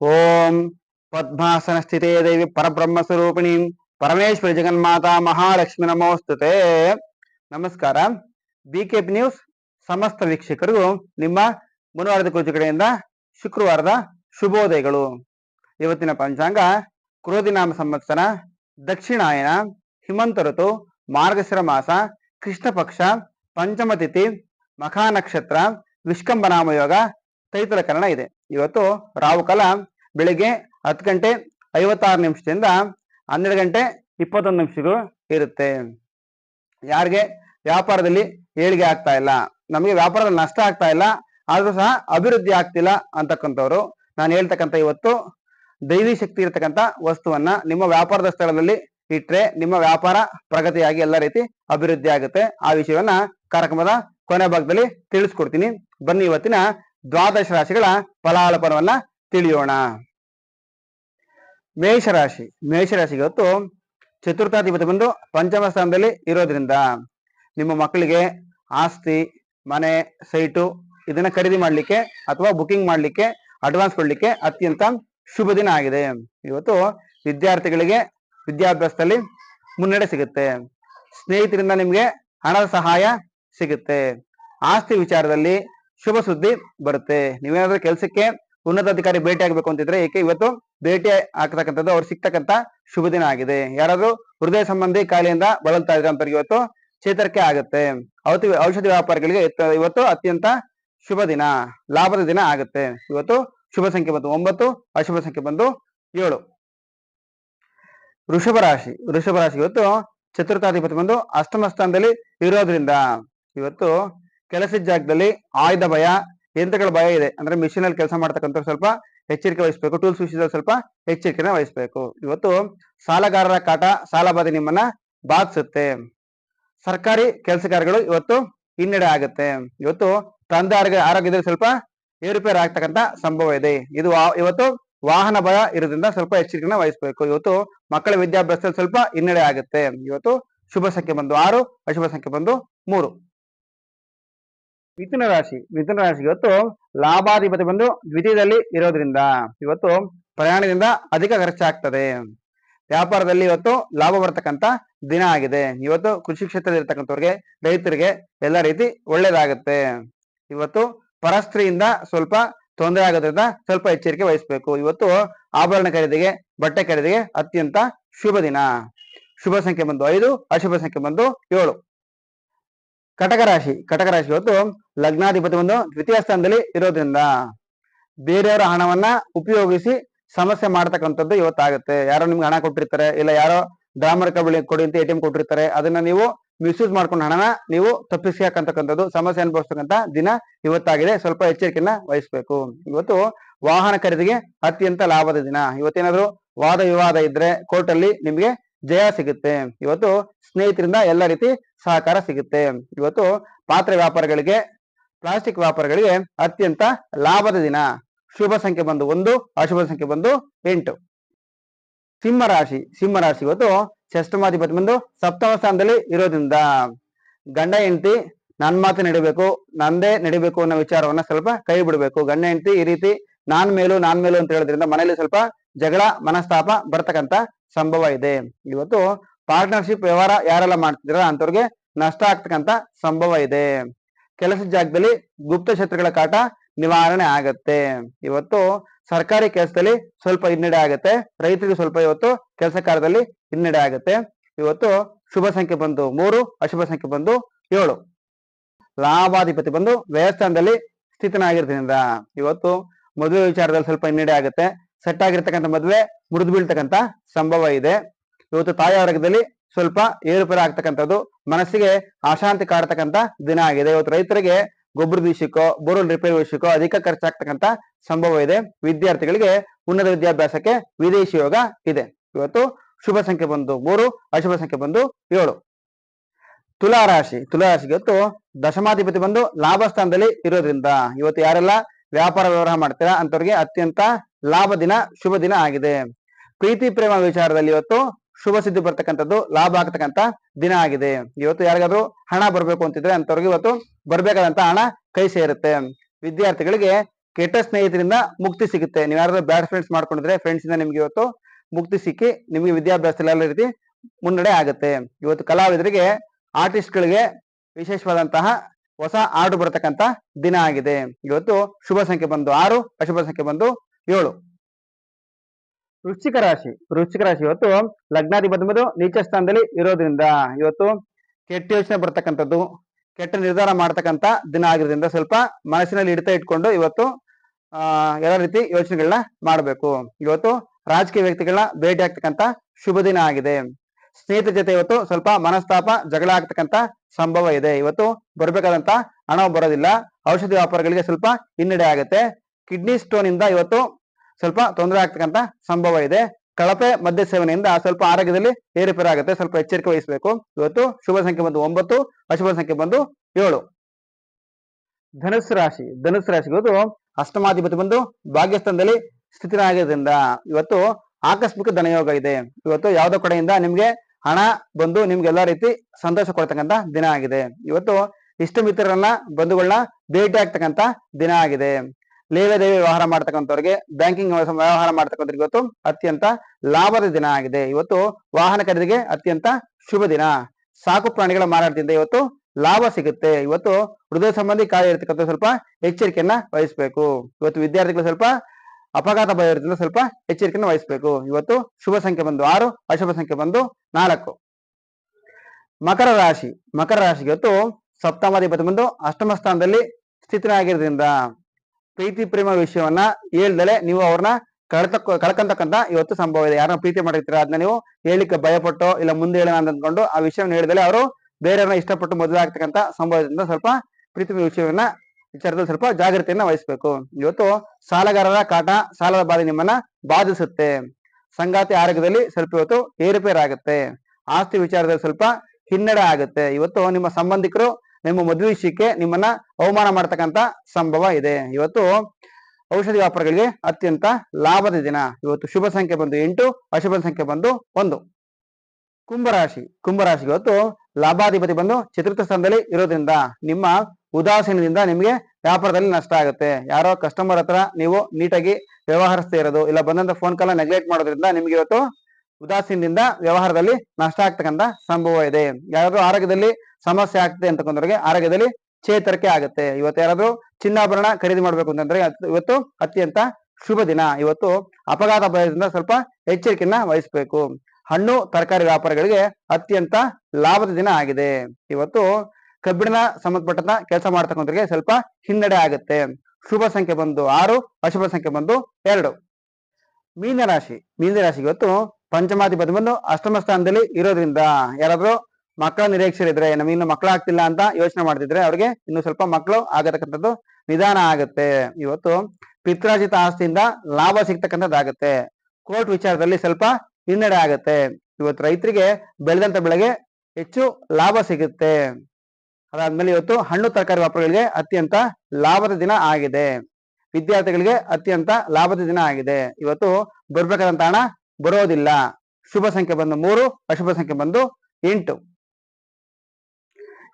ಓಂ ಪದ್ಮಾಸನ ಸ್ಥಿತೇ ದೇವಿ ಪರಬ್ರಹ್ಮ ಸ್ವರೂಪಿಣಿ ಪರಮೇಶ್ವರಿ ಜಗನ್ಮಾತಾ ಮಹಾಲಕ್ಷ್ಮಿ ನಮೋಸ್ತುತೆ ನಮಸ್ಕಾರ B K P news ಸಮಸ್ತ ವೀಕ್ಷಕರಿಗೂ ನಿಮ್ಮ ಮುನವಾರದ ಕುರಿತು ಕಡೆಯಿಂದ ಶುಕ್ರವಾರದ ಶುಭೋದಯಗಳು. ಇವತ್ತಿನ ಪಂಚಾಂಗ ಕ್ರೋಧಿನಾಮ ಸಂವತ್ಸರ, ದಕ್ಷಿಣಾಯನ, ಹಿಮಂತ ಋತು, ಮಾರ್ಗಶಿರ ಮಾಸ ಕೃಷ್ಣ ಪಕ್ಷ ಪಂಚಮ ತಿಥಿ ಮಖಾನಕ್ಷತ್ರ ವಿಷ್ಕಂಬನಾಮ ಯೋಗ ತೈತಲಕರಣ ಇದೆ. ಇವತ್ತು ರಾಹುಕಾಲ ಬೆಳಿಗ್ಗೆ ಹತ್ತು ಗಂಟೆ ಐವತ್ತಾರು ನಿಮಿಷದಿಂದ ಹನ್ನೆರಡು ಗಂಟೆ ಇಪ್ಪತ್ತೊಂದು ನಿಮಿಷಗಳು ಇರುತ್ತೆ. ಯಾರಿಗೆ? ವ್ಯಾಪಾರದಲ್ಲಿ ಏಳಿಗೆ ಆಗ್ತಾ ಇಲ್ಲ. ನಮಗೆ ವ್ಯಾಪಾರದಲ್ಲಿ ನಷ್ಟ ಆಗ್ತಾ ಇಲ್ಲ. ಆದ್ರೂ ಸಹ ಅಭಿವೃದ್ಧಿ ಆಗ್ತಿಲ್ಲ ಅಂತಕ್ಕಂಥವ್ರು. ನಾನು ಹೇಳ್ತಕ್ಕಂಥ ಇವತ್ತು ದೈವಿ ಶಕ್ತಿ ಇರತಕ್ಕಂಥ ವಸ್ತುವನ್ನ ನಿಮ್ಮ ವ್ಯಾಪಾರದ ಸ್ಥಳದಲ್ಲಿ ಇಟ್ರೆ ನಿಮ್ಮ ವ್ಯಾಪಾರ ಪ್ರಗತಿಯಾಗಿ ಎಲ್ಲ ರೀತಿ ಅಭಿವೃದ್ಧಿ ಆಗುತ್ತೆ. ಆ ವಿಷಯವನ್ನ ಕಾರ್ಯಕ್ರಮದ ಕೊನೆ ಭಾಗದಲ್ಲಿ ತಿಳಿಸ್ಕೊಡ್ತೀನಿ. ಬನ್ನಿ ಇವತ್ತಿನ ದ್ವಾದಶ ರಾಶಿಗಳ ಫಲಾಳಪನವನ್ನ ತಿಳಿಯೋಣ. ಮೇಷರಾಶಿ, ಮೇಷರಾಶಿಗೆ ಹೊತ್ತು ಚತುರ್ಥಾಧಿಪತಿ ಬಂದು ಪಂಚಮ ಸ್ಥಾನದಲ್ಲಿ ಇರೋದ್ರಿಂದ ನಿಮ್ಮ ಮಕ್ಕಳಿಗೆ ಆಸ್ತಿ, ಮನೆ, ಸೈಟು ಇದನ್ನ ಖರೀದಿ ಮಾಡಲಿಕ್ಕೆ ಅಥವಾ ಬುಕಿಂಗ್ ಮಾಡಲಿಕ್ಕೆ, ಅಡ್ವಾನ್ಸ್ ಕೊಡಲಿಕ್ಕೆ ಅತ್ಯಂತ ಶುಭ ದಿನ ಆಗಿದೆ. ಇವತ್ತು ವಿದ್ಯಾರ್ಥಿಗಳಿಗೆ ವಿದ್ಯಾಭ್ಯಾಸದಲ್ಲಿ ಮುನ್ನಡೆ ಸಿಗುತ್ತೆ. ಸ್ನೇಹಿತರಿಂದ ನಿಮಗೆ ಹಣದ ಸಹಾಯ ಸಿಗುತ್ತೆ. ಆಸ್ತಿ ವಿಚಾರದಲ್ಲಿ ಶುಭ ಸುದ್ದಿ ಬರುತ್ತೆ. ನೀವೇನಾದ್ರೂ ಕೆಲಸಕ್ಕೆ ಉನ್ನತ ಅಧಿಕಾರಿ ಭೇಟಿ ಆಗ್ಬೇಕು ಅಂತಿದ್ರೆ ಏಕೆ ಇವತ್ತು ಭೇಟಿ ಆಗ್ತಕ್ಕಂಥದ್ದು ಅವ್ರು ಸಿಗ್ತಕ್ಕಂತ ಶುಭ ದಿನ ಆಗಿದೆ. ಯಾರಾದ್ರೂ ಹೃದಯ ಸಂಬಂಧಿ ಕಾಯಿಲೆಯಿಂದ ಬಳಲ್ತಾ ಇದ್ರೆ ಇವತ್ತು ಚೇತರಿಕೆ ಆಗುತ್ತೆ. ಅವತ್ತು ಔಷಧಿ ವ್ಯಾಪಾರಿಗಳಿಗೆ ಇವತ್ತು ಅತ್ಯಂತ ಶುಭ ದಿನ. ಲಾಭದ ದಿನ ಆಗುತ್ತೆ. ಇವತ್ತು ಶುಭ ಸಂಖ್ಯೆ ಬಂದು ಒಂಬತ್ತು, ಅಶುಭ ಸಂಖ್ಯೆ ಬಂದು ಏಳು. ವೃಷಭ ರಾಶಿ ವೃಷಭ ರಾಶಿ ಇವತ್ತು ಚತುರ್ಥಾಧಿಪತಿ ಬಂದು ಅಷ್ಟಮ ಸ್ಥಾನದಲ್ಲಿ ಇರೋದ್ರಿಂದ ಇವತ್ತು ಕೆಲಸದ ಜಾಗದಲ್ಲಿ ಆಯ್ದ ಭಯ, ಯಂತ್ರಗಳ ಭಯ ಇದೆ. ಅಂದ್ರೆ ಮಿಷಿನ್ ಅಲ್ಲಿ ಕೆಲಸ ಮಾಡ್ತಕ್ಕಂಥ ಸ್ವಲ್ಪ ಎಚ್ಚರಿಕೆ ವಹಿಸಬೇಕು ಟೂಲ್ಸ್ ವಿಷಯದಲ್ಲಿ ಸ್ವಲ್ಪ ಎಚ್ಚರಿಕೆನ ವಹಿಸಬೇಕು. ಇವತ್ತು ಸಾಲಗಾರರ ಕಾಟ ಸಾಲಬಾಧೆ ನಿಮ್ಮನ್ನ ಬಾಧಿಸುತ್ತೆ. ಸರ್ಕಾರಿ ಕೆಲಸಗಾರಗಳು ಇವತ್ತು ಹಿನ್ನಡೆ ಆಗುತ್ತೆ. ಇವತ್ತು ತಂದೆ ಆರೋಗ್ಯ, ಆರೋಗ್ಯದಲ್ಲಿ ಸ್ವಲ್ಪ ಏರುಪೇರು ಆಗ್ತಕ್ಕಂತ ಸಂಭವ ಇದೆ. ಇದು ಇವತ್ತು ವಾಹನ ಭಯ ಇರೋದ್ರಿಂದ ಸ್ವಲ್ಪ ಎಚ್ಚರಿಕೆನ ವಹಿಸಬೇಕು. ಇವತ್ತು ಮಕ್ಕಳ ವಿದ್ಯಾಭ್ಯಾಸದಲ್ಲಿ ಸ್ವಲ್ಪ ಹಿನ್ನಡೆ ಆಗುತ್ತೆ. ಇವತ್ತು ಶುಭ ಸಂಖ್ಯೆ ಬಂದು ಆರು, ಅಶುಭ ಸಂಖ್ಯೆ ಬಂದು ಮೂರು. ಮಿಥುನ ರಾಶಿ ಮಿಥುನ ರಾಶಿ ಇವತ್ತು ಲಾಭಾಧಿಪತಿ ಬಂದು ದ್ವಿತೀಯದಲ್ಲಿ ಇರೋದ್ರಿಂದ ಇವತ್ತು ಪ್ರಯಾಣದಿಂದ ಅಧಿಕ ಖರ್ಚಾಗ್ತದೆ ವ್ಯಾಪಾರದಲ್ಲಿ ಇವತ್ತು ಲಾಭ ಬರ್ತಕ್ಕಂಥ ದಿನ ಆಗಿದೆ. ಇವತ್ತು ಕೃಷಿ ಕ್ಷೇತ್ರದಲ್ಲಿ ಇರ್ತಕ್ಕಂಥವ್ರಿಗೆ, ರೈತರಿಗೆ ಎಲ್ಲ ರೀತಿ ಒಳ್ಳೇದಾಗುತ್ತೆ. ಇವತ್ತು ಪರಸ್ತ್ರೀಯಿಂದ ಸ್ವಲ್ಪ ತೊಂದರೆ ಆಗೋದ್ರಿಂದ ಸ್ವಲ್ಪ ಎಚ್ಚರಿಕೆ ವಹಿಸಬೇಕು. ಇವತ್ತು ಆಭರಣ ಖರೀದಿಗೆ, ಬಟ್ಟೆ ಖರೀದಿಗೆ ಅತ್ಯಂತ ಶುಭ ದಿನ. ಶುಭ ಸಂಖ್ಯೆ ಬಂದು ಐದು, ಅಶುಭ ಸಂಖ್ಯೆ ಬಂದು ಏಳು. ಕಟಕ ರಾಶಿ ಕಟಕ ರಾಶಿ ಇವತ್ತು ಲಗ್ನಾಧಿಪತಿ ಒಂದು ದ್ವಿತೀಯ ಸ್ಥಾನದಲ್ಲಿ ಇರೋದ್ರಿಂದ ಬೇರೆಯವರ ಹಣವನ್ನ ಉಪಯೋಗಿಸಿ ಸಮಸ್ಯೆ ಮಾಡ್ತಕ್ಕಂಥದ್ದು ಇವತ್ತಾಗುತ್ತೆ. ಯಾರೋ ನಿಮ್ಗೆ ಹಣ ಕೊಟ್ಟಿರ್ತಾರೆ, ಇಲ್ಲ ಯಾರೋ ಡ್ರಾಮರ್ ಕಬಳಿ ಕೊಡಿ ಅಂತ ಎ ಟಿ ಎಂ ಕೊಟ್ಟಿರ್ತಾರೆ, ಅದನ್ನ ನೀವು ಮಿಸ್ಯೂಸ್ ಮಾಡ್ಕೊಂಡು ಹಣನ ನೀವು ತಪ್ಪಿಸಿ ಹಾಕಂತಕ್ಕಂಥದ್ದು ಸಮಸ್ಯೆ ಅನುಭವಿಸ್ತಕ್ಕಂಥ ದಿನ ಇವತ್ತಾಗಿದೆ. ಸ್ವಲ್ಪ ಎಚ್ಚರಿಕೆಯನ್ನ ವಹಿಸ್ಬೇಕು. ಇವತ್ತು ವಾಹನ ಖರೀದಿಗೆ ಅತ್ಯಂತ ಲಾಭದ ದಿನ. ಇವತ್ತೇನಾದ್ರು ವಾದ ವಿವಾದ ಇದ್ರೆ ಕೋರ್ಟ್ ಅಲ್ಲಿ ನಿಮ್ಗೆ ಜಯ ಸಿಗುತ್ತೆ. ಇವತ್ತು ಸ್ನೇಹಿತರಿಂದ ಎಲ್ಲ ರೀತಿ ಸಹಕಾರ ಸಿಗುತ್ತೆ. ಇವತ್ತು ಪಾತ್ರೆ ವ್ಯಾಪಾರಗಳಿಗೆ, ಪ್ಲಾಸ್ಟಿಕ್ ವ್ಯಾಪಾರಗಳಿಗೆ ಅತ್ಯಂತ ಲಾಭದ ದಿನ. ಶುಭ ಸಂಖ್ಯೆ ಬಂದು ಒಂದು, ಅಶುಭ ಸಂಖ್ಯೆ ಬಂದು ಎಂಟು. ಸಿಂಹ ರಾಶಿ ಸಿಂಹ ರಾಶಿ ಇವತ್ತು ಷಷ್ಟಮಾಧಿಪತಿ ಬಂದು ಸಪ್ತಮ ಸ್ಥಾನದಲ್ಲಿ ಇರೋದ್ರಿಂದ ಗಂಡ, ಹೆಂಡತಿ ನನ್ ಮಾತು ನಡಿಬೇಕು, ನಂದೇ ನಡಿಬೇಕು ಅನ್ನೋ ವಿಚಾರವನ್ನ ಸ್ವಲ್ಪ ಕೈ ಬಿಡಬೇಕು. ಗಂಡ, ಹೆಂಡತಿ ಈ ರೀತಿ ನಾನ್ ಮೇಲು ನಾನ್ ಮೇಲು ಅಂತ ಹೇಳೋದ್ರಿಂದ ಮನೇಲಿ ಸ್ವಲ್ಪ ಜಗಳ, ಮನಸ್ತಾಪ ಬರ್ತಕ್ಕಂತ ಸಂಭವ ಇದೆ. ಇವತ್ತು ಪಾರ್ಟ್ನರ್ಶಿಪ್ ವ್ಯವಹಾರ ಯಾರೆಲ್ಲ ಮಾಡ್ತಿದ್ರ ಅಂತವ್ರಿಗೆ ನಷ್ಟ ಆಗ್ತಕ್ಕಂತ ಸಂಭವ ಇದೆ. ಕೆಲಸದ ಜಾಗದಲ್ಲಿ ಗುಪ್ತ ಶತ್ರುಗಳ ಕಾಟ ನಿವಾರಣೆ ಆಗತ್ತೆ. ಇವತ್ತು ಸರ್ಕಾರಿ ಕೆಲಸದಲ್ಲಿ ಸ್ವಲ್ಪ ಹಿನ್ನಡೆ ಆಗುತ್ತೆ. ರೈತರಿಗೆ ಸ್ವಲ್ಪ ಇವತ್ತು ಕೆಲಸ ಕಾರ್ಯದಲ್ಲಿ ಹಿನ್ನಡೆ ಆಗುತ್ತೆ. ಇವತ್ತು ಶುಭ ಸಂಖ್ಯೆ ಬಂದು ಮೂರು, ಅಶುಭ ಸಂಖ್ಯೆ ಬಂದು ಏಳು. ಲಾಭಾಧಿಪತಿ ಬಂದು ವ್ಯಯಸ್ಥಾನದಲ್ಲಿ ಸ್ಥಿತನಾಗಿರೋದ್ರಿಂದ ಇವತ್ತು ಮದುವೆ ವಿಚಾರದಲ್ಲಿ ಸ್ವಲ್ಪ ಹಿನ್ನಡೆ ಆಗುತ್ತೆ. ಸೆಟ್ ಆಗಿರ್ತಕ್ಕಂಥ ಮದುವೆ ಮುರಿದು ಬೀಳ್ತಕ್ಕಂಥ ಸಂಭವ ಇದೆ. ಇವತ್ತು ತಾಯಿ ಸ್ವಲ್ಪ ಏರುಪೇರು ಆಗ್ತಕ್ಕಂಥದ್ದು, ಮನಸ್ಸಿಗೆ ಅಶಾಂತಿ ಕಾಡ್ತಕ್ಕಂಥ ದಿನ ಆಗಿದೆ. ಇವತ್ತು ರೈತರಿಗೆ ಗೊಬ್ಬರದ ವಿಷಯಕ್ಕೋ ಬೋರ್ವೆಲ್ ರಿಪೇರಿ ವಿಷಯಕ್ಕೋ ಅಧಿಕ ಖರ್ಚಾಗ್ತಕ್ಕಂಥ ಸಂಭವ ಇದೆ. ವಿದ್ಯಾರ್ಥಿಗಳಿಗೆ ಉನ್ನತ ವಿದ್ಯಾಭ್ಯಾಸಕ್ಕೆ ವಿದೇಶಿ ಯೋಗ ಇದೆ. ಇವತ್ತು ಶುಭ ಸಂಖ್ಯೆ ಬಂದು ಮೂರು, ಅಶುಭ ಸಂಖ್ಯೆ ಬಂದು ಏಳು. ತುಲಾ ರಾಶಿ ಇವತ್ತು ದಶಮಾಧಿಪತಿ ಬಂದು ಲಾಭ ಸ್ಥಾನದಲ್ಲಿ ಇರೋದ್ರಿಂದ ಇವತ್ತು ಯಾರೆಲ್ಲ ವ್ಯಾಪಾರ ವ್ಯವಹಾರ ಮಾಡ್ತೀರಾ ಅಂತವ್ರಿಗೆ ಅತ್ಯಂತ ಲಾಭ ದಿನ, ಶುಭ ದಿನ ಆಗಿದೆ. ಪ್ರೀತಿ, ಪ್ರೇಮ ವಿಚಾರದಲ್ಲಿ ಇವತ್ತು ಶುಭ ಸಿದ್ಧಿ ಬರ್ತಕ್ಕಂಥದ್ದು, ಲಾಭ ಆಗ್ತಕ್ಕಂತ ದಿನ ಆಗಿದೆ. ಇವತ್ತು ಯಾರಿಗಾದ್ರೂ ಹಣ ಬರ್ಬೇಕು ಅಂತಿದ್ರೆ ಅಂತವ್ರಿಗೆ ಇವತ್ತು ಬರ್ಬೇಕಾದಂತ ಹಣ ಕೈ ಸೇರುತ್ತೆ. ವಿದ್ಯಾರ್ಥಿಗಳಿಗೆ ಕೆಟ್ಟ ಸ್ನೇಹಿತರಿಂದ ಮುಕ್ತಿ ಸಿಗುತ್ತೆ. ನೀವು ಯಾರಾದ್ರೂ ಬ್ಯಾಡ್ ಫ್ರೆಂಡ್ಸ್ ಮಾಡ್ಕೊಂಡಿದ್ರೆ ಫ್ರೆಂಡ್ಸ್ ಇಂದ ನಿಮ್ಗೆ ಇವತ್ತು ಮುಕ್ತಿ ಸಿಕ್ಕಿ ನಿಮ್ಗೆ ವಿದ್ಯಾಭ್ಯಾಸದಲ್ಲಿ ಎಲ್ಲ ರೀತಿ ಮುನ್ನಡೆ ಆಗುತ್ತೆ. ಇವತ್ತು ಕಲಾವಿದರಿಗೆ ಆರ್ಟಿಸ್ಟ್ಗಳಿಗೆ ವಿಶೇಷವಾದಂತಹ ಹೊಸ ಆರ್ಡರ್ ಬರತಕ್ಕಂತ ದಿನ ಆಗಿದೆ. ಇವತ್ತು ಶುಭ ಸಂಖ್ಯೆ ಬಂದು ಆರು, ಅಶುಭ ಸಂಖ್ಯೆ ಬಂದು ಏಳು. ವೃಶ್ಚಿಕ ರಾಶಿ ವೃಶ್ಚಿಕ ರಾಶಿ ಇವತ್ತು ಲಗ್ನಾಧಿಪತಿ ಬಂದು ನೀಚ ಸ್ಥಾನದಲ್ಲಿ ಇರೋದ್ರಿಂದ ಇವತ್ತು ಕೆಟ್ಟ ಯೋಚನೆ ಬರ್ತಕ್ಕಂಥದ್ದು, ಕೆಟ್ಟ ನಿರ್ಧಾರ ಮಾಡ್ತಕ್ಕಂಥ ದಿನ ಆಗಿರೋದ್ರಿಂದ ಸ್ವಲ್ಪ ಮನಸ್ಸಿನಲ್ಲಿ ಹಿಡಿತ ಇಟ್ಕೊಂಡು ಇವತ್ತು, ಆ, ಎಲ್ಲ ರೀತಿ ಯೋಚನೆಗಳನ್ನ ಮಾಡಬೇಕು. ಇವತ್ತು ರಾಜಕೀಯ ವ್ಯಕ್ತಿಗಳನ್ನ ಭೇಟಿ ಆಗ್ತಕ್ಕಂಥ ಶುಭ ದಿನ ಆಗಿದೆ. ಸ್ನೇಹಿತರ ಜೊತೆ ಇವತ್ತು ಸ್ವಲ್ಪ ಮನಸ್ತಾಪ, ಜಗಳ ಆಗ್ತಕ್ಕಂತ ಸಂಭವ ಇದೆ. ಇವತ್ತು ಬರಬೇಕಾದಂತ ಹಣ ಬರೋದಿಲ್ಲ. ಔಷಧಿ ವ್ಯಾಪಾರಗಳಿಗೆ ಸ್ವಲ್ಪ ಹಿನ್ನಡೆ ಆಗುತ್ತೆ. ಕಿಡ್ನಿ ಸ್ಟೋನ್ ಇಂದ ಇವತ್ತು ಸ್ವಲ್ಪ ತೊಂದರೆ ಆಗ್ತಕ್ಕಂತ ಸಂಭವ ಇದೆ. ಕಳಪೆ ಮದ್ಯ ಸೇವನೆಯಿಂದ ಸ್ವಲ್ಪ ಆರೋಗ್ಯದಲ್ಲಿ ಏರುಪೇರು ಆಗುತ್ತೆ. ಸ್ವಲ್ಪ ಎಚ್ಚರಿಕೆ ವಹಿಸಬೇಕು. ಇವತ್ತು ಶುಭ ಸಂಖ್ಯೆ ಬಂದು ಒಂಬತ್ತು, ಅಶುಭ ಸಂಖ್ಯೆ ಬಂದು ಏಳು. ಧನುಸ್ಸು ರಾಶಿ ಧನುಸ್ಸು ರಾಶಿ ಇವತ್ತು ಅಷ್ಟಮಾಧಿಪತಿ ಬಂದು ಭಾಗ್ಯಸ್ಥಾನದಲ್ಲಿ ಸ್ಥಿತಿನಾಗಿರೋದ್ರಿಂದ ಇವತ್ತು ಆಕಸ್ಮಿಕ ಧನಯೋಗ ಇದೆ. ಇವತ್ತು ಯಾವುದೋ ಕಡೆಯಿಂದ ನಿಮ್ಗೆ ಹಣ ಬಂದು ನಿಮ್ಗೆಲ್ಲಾ ರೀತಿ ಸಂತೋಷ ಕೊಡ್ತಕ್ಕಂತ ದಿನ ಆಗಿದೆ. ಇವತ್ತು ಇಷ್ಟ ಮಿತ್ರರನ್ನ ಬಂಧುಗಳನ್ನ ಭೇಟಿ ಆಗ್ತಕ್ಕಂತ ದಿನ ಆಗಿದೆ. ಲೇವಾದೇವಿ ವ್ಯವಹಾರ ಮಾಡ್ತಕ್ಕಂಥವ್ರಿಗೆ, ಬ್ಯಾಂಕಿಂಗ್ ವ್ಯವಹಾರ ಮಾಡ್ತಕ್ಕಂಥವ್ರಿಗೆ ಇವತ್ತು ಅತ್ಯಂತ ಲಾಭದ ದಿನ ಆಗಿದೆ. ಇವತ್ತು ವಾಹನ ಖರೀದಿಗೆ ಅತ್ಯಂತ ಶುಭ ದಿನ. ಸಾಕು ಪ್ರಾಣಿಗಳ ಮಾರಾಟದಿಂದ ಇವತ್ತು ಲಾಭ ಸಿಗುತ್ತೆ. ಇವತ್ತು ಹೃದಯ ಸಂಬಂಧಿ ಕಾಯಿಲೆ ಇರ್ತಕ್ಕಂಥ ಸ್ವಲ್ಪ ಎಚ್ಚರಿಕೆಯನ್ನ ವಹಿಸಬೇಕು. ಇವತ್ತು ವಿದ್ಯಾರ್ಥಿಗಳು ಸ್ವಲ್ಪ ಅಪಘಾತ ಭಯ ಸ್ವಲ್ಪ ಎಚ್ಚರಿಕೆಯನ್ನು ವಹಿಸಬೇಕು. ಇವತ್ತು ಶುಭ ಸಂಖ್ಯೆ ಬಂದು ಆರು, ಅಶುಭ ಸಂಖ್ಯೆ ಬಂದು ನಾಲ್ಕು. ಮಕರ ರಾಶಿ, ಮಕರ ರಾಶಿಗೆ ಇವತ್ತು ಸಪ್ತಮಾಧಿಪತಿ ಬಂದು ಅಷ್ಟಮ ಸ್ಥಾನದಲ್ಲಿ ಸ್ಥಿತನಾಗಿರೋದ್ರಿಂದ ಪ್ರೀತಿ, ಪ್ರೇಮ ವಿಷಯವನ್ನ ಹೇಳ್ದಲೆ ನೀವು ಅವ್ರನ್ನ ಕಳ್ತಕ್ಕ, ಕಳ್ಕಂತಕ್ಕಂತ ಇವತ್ತು ಸಂಭವ ಇದೆ. ಯಾರನ್ನ ಪ್ರೀತಿ ಮಾಡಿರ್ತೀರ ಅದನ್ನ ನೀವು ಹೇಳಿಕ್ಕೆ ಭಯಪಟ್ಟು ಇಲ್ಲ ಮುಂದೆ ಹೇಳೋಣ ಅಂತ ಅಂದ್ಕೊಂಡು ಆ ವಿಷಯವನ್ನು ಹೇಳಿದಲೆ ಅವರು ಬೇರೆಯವ್ರನ್ನ ಇಷ್ಟಪಟ್ಟು ಮದುವೆ ಆಗ್ತಕ್ಕಂತ ಸಂಭವದಿಂದ ಸ್ವಲ್ಪ ಪ್ರೀತಿ ವಿಷಯವನ್ನ ವಿಚಾರದಲ್ಲಿ ಸ್ವಲ್ಪ ಜಾಗ್ರತೆಯನ್ನ ವಹಿಸ್ಬೇಕು. ಇವತ್ತು ಸಾಲಗಾರರ ಕಾಟ, ಸಾಲದ ಬಾಧೆ ನಿಮ್ಮನ್ನ ಬಾಧಿಸುತ್ತೆ. ಸಂಗಾತಿ ಆರೋಗ್ಯದಲ್ಲಿ ಸ್ವಲ್ಪ ಇವತ್ತು ಏರುಪೇರಾಗುತ್ತೆ. ಆಸ್ತಿ ವಿಚಾರದಲ್ಲಿ ಸ್ವಲ್ಪ ಹಿನ್ನಡೆ ಆಗುತ್ತೆ. ಇವತ್ತು ನಿಮ್ಮ ಸಂಬಂಧಿಕರು, ನಿಮ್ಮ ಮದುವೆ ವಿಷಯಕ್ಕೆ ನಿಮ್ಮನ್ನ ಅವಮಾನ ಮಾಡ್ತಕ್ಕಂತ ಸಂಭವ ಇದೆ. ಇವತ್ತು ಔಷಧಿ ವ್ಯಾಪಾರಗಳಿಗೆ ಅತ್ಯಂತ ಲಾಭದ ದಿನ. ಇವತ್ತು ಶುಭ ಸಂಖ್ಯೆ ಬಂದು ಎಂಟು, ಅಶುಭ ಸಂಖ್ಯೆ ಬಂದು ಒಂದು. ಕುಂಭರಾಶಿ. ಕುಂಭರಾಶಿ ಇವತ್ತು ಲಾಭಾಧಿಪತಿ ಬಂದು ಚತುರ್ಥ ಸ್ಥಾನದಲ್ಲಿ ಇರೋದ್ರಿಂದ ನಿಮ್ಮ ಉದಾಸೀನದಿಂದ ನಿಮಗೆ ವ್ಯಾಪಾರದಲ್ಲಿ ನಷ್ಟ ಆಗುತ್ತೆ. ಯಾರೋ ಕಸ್ಟಮರ್ ಹತ್ರ ನೀವು ನೀಟಾಗಿ ವ್ಯವಹರಿಸ್ತಾ ಇರೋದು ಇಲ್ಲ ಬಂದಂತ ಫೋನ್ ಕಾಲ್ ನೆಗ್ಲೆಕ್ಟ್ ಮಾಡೋದ್ರಿಂದ ನಿಮ್ಗೆ ಇವತ್ತು ಉದಾಸೀನದಿಂದ ವ್ಯವಹಾರದಲ್ಲಿ ನಷ್ಟ ಆಗ್ತಕ್ಕಂತ ಸಂಭವ ಇದೆ. ಯಾರಾದ್ರೂ ಆರೋಗ್ಯದಲ್ಲಿ ಸಮಸ್ಯೆ ಆಗ್ತದೆ ಅಂತಕೊಂಡ್ರಿಗೆ ಆರೋಗ್ಯದಲ್ಲಿ ಚೇತರಿಕೆ ಆಗುತ್ತೆ. ಇವತ್ತು ಯಾರಾದ್ರೂ ಚಿನ್ನಾಭರಣ ಖರೀದಿ ಮಾಡ್ಬೇಕು ಅಂತಂದ್ರೆ ಇವತ್ತು ಅತ್ಯಂತ ಶುಭ ದಿನ. ಇವತ್ತು ಅಪಘಾತ ಭಯದಿಂದ ಸ್ವಲ್ಪ ಎಚ್ಚರಿಕೆಯನ್ನ ವಹಿಸ್ಬೇಕು. ಹಣ್ಣು, ತರಕಾರಿ ವ್ಯಾಪಾರಗಳಿಗೆ ಅತ್ಯಂತ ಲಾಭದ ದಿನ ಆಗಿದೆ. ಇವತ್ತು ಕಬ್ಬಿಣ ಸಂಬಂಧಪಟ್ಟಂತ ಕೆಲಸ ಮಾಡ್ತಕ್ಕಂಥವ್ರಿಗೆ ಸ್ವಲ್ಪ ಹಿನ್ನಡೆ ಆಗುತ್ತೆ. ಶುಭ ಸಂಖ್ಯೆ ಬಂದು ಆರು, ಅಶುಭ ಸಂಖ್ಯೆ ಬಂದು ಎರಡು. ಮೀನರಾಶಿ ಮೀನರಾಶಿಗೆ ಇವತ್ತು ಪಂಚಮಾಧಿಪತಿ ಬಂದು ಅಷ್ಟಮ ಸ್ಥಾನದಲ್ಲಿ ಇರೋದ್ರಿಂದ ಯಾರಾದ್ರೂ ಮಕ್ಕಳ ನಿರೀಕ್ಷರಿದ್ರೆ ನಮಗೆ ಇನ್ನು ಮಕ್ಕಳು ಆಗ್ತಿಲ್ಲ ಅಂತ ಯೋಚನೆ ಮಾಡ್ತಿದ್ರೆ ಅವ್ರಿಗೆ ಇನ್ನು ಸ್ವಲ್ಪ ಮಕ್ಕಳು ಆಗತಕ್ಕಂಥದ್ದು ನಿಧಾನ ಆಗುತ್ತೆ. ಇವತ್ತು ಪಿತ್ರಾಜಿತ ಆಸ್ತಿಯಿಂದ ಲಾಭ ಸಿಗ್ತಕ್ಕಂಥದ್ದಾಗುತ್ತೆ ಕೋರ್ಟ್ ವಿಚಾರದಲ್ಲಿ ಸ್ವಲ್ಪ ಹಿನ್ನಡೆ ಆಗುತ್ತೆ. ಇವತ್ತು ರೈತರಿಗೆ ಬೆಳೆದಂತ ಬೆಳೆಗೆ ಹೆಚ್ಚು ಲಾಭ ಸಿಗುತ್ತೆ. ಅದಾದ್ಮೇಲೆ ಇವತ್ತು ಹಣ್ಣು ತರಕಾರಿ ವ್ಯಾಪಾರಿಗಳಿಗೆ ಅತ್ಯಂತ ಲಾಭದ ದಿನ ಆಗಿದೆ. ವಿದ್ಯಾರ್ಥಿಗಳಿಗೆ ಅತ್ಯಂತ ಲಾಭದ ದಿನ ಆಗಿದೆ. ಇವತ್ತು ಬರ್ಬೇಕಾದಂತ ಹಣ ಬರೋದಿಲ್ಲ. ಶುಭ ಸಂಖ್ಯೆ ಬಂದು ಮೂರು, ಅಶುಭ ಸಂಖ್ಯೆ ಬಂದು ಎಂಟು.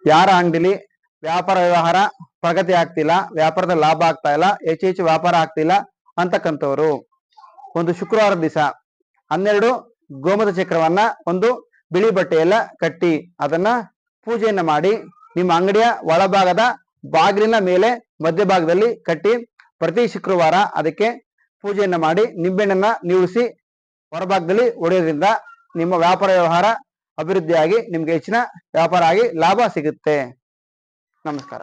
ಯಾರ ಅಂಗಡಿಲಿ ವ್ಯಾಪಾರ ವ್ಯವಹಾರ ಪ್ರಗತಿ ಆಗ್ತಿಲ್ಲ, ವ್ಯಾಪಾರದ ಲಾಭ ಆಗ್ತಾ ಇಲ್ಲ, ಹೆಚ್ಚು ಹೆಚ್ಚು ವ್ಯಾಪಾರ ಆಗ್ತಿಲ್ಲ ಅಂತಕ್ಕಂಥವ್ರು. ಒಂದು ಶುಕ್ರವಾರ ದಿವಸ ಹನ್ನೆರಡು ಗೋಮದ ಚಕ್ರವನ್ನ ಒಂದು ಬಿಳಿ ಬಟ್ಟೆಯೆಲ್ಲ ಕಟ್ಟಿ ಅದನ್ನ ಪೂಜೆಯನ್ನ ಮಾಡಿ ನಿಮ್ಮ ಅಂಗಡಿಯ ಒಳಭಾಗದ ಬಾಗಿಲಿನ ಮೇಲೆ ಮಧ್ಯಭಾಗದಲ್ಲಿ ಕಟ್ಟಿ ಪ್ರತಿ ಶುಕ್ರವಾರ ಅದಕ್ಕೆ ಪೂಜೆಯನ್ನು ಮಾಡಿ ನಿಂಬೆಹಣ್ಣನ್ನ ನೀವಿಸಿ ಹೊರಭಾಗದಲ್ಲಿ ಹೊಡೆಯೋದ್ರಿಂದ ನಿಮ್ಮ ವ್ಯಾಪಾರ ವ್ಯವಹಾರ ಅಭಿವೃದ್ಧಿಯಾಗಿ, ನಿಮ್ಗೆ ಹೆಚ್ಚಿನ ವ್ಯಾಪಾರ ಆಗಿ ಲಾಭ ಸಿಗುತ್ತೆ. ನಮಸ್ಕಾರ.